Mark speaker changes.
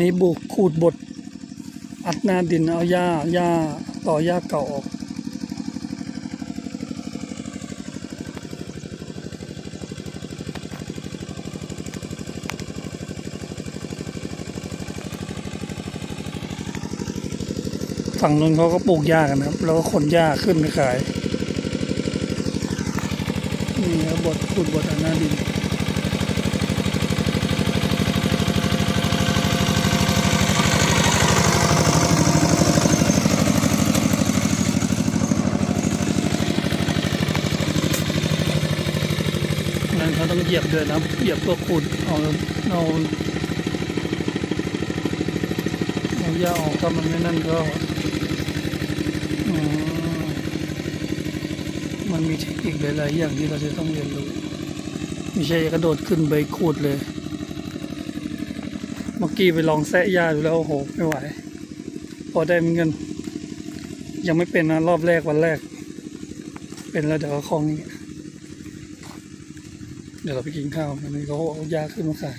Speaker 1: นี่บุกขูดบดอัดหน้าดินเอาหญ้าหญ้าต่อหญ้าเก่าออกฝั่งนู้นเขาก็ปลูกหญ้ากันนะครับ แล้วก็ขนหญ้าขึ้นไปขาย นี่ครับบดขูดบดอัดหน้าดิน นั่นเขาต้องเหยียบด้วยนะเหยียบตัวขุดเอาเอาเอาหญ้าออกถ้ามันไม่นั่นก็อืมมันมีเทคนิคหลายๆอย่างที่เราจะต้องเรียนรู้ไม่ใช่กระโดดขึ้นไปขูดเลย เมื่อกี้ไปลองแซะหญ้าดูแล้วโอ้โหไม่ไหว พอได้เหมือนยังไม่เป็นนะรอบแรกวันแรก เป็นแล้วเดี๋ยวก็คลองอย่างเงี้ย เดี๋ยวเราไปกินข้าววันนี้เขาเอายาขึ้นมาขาย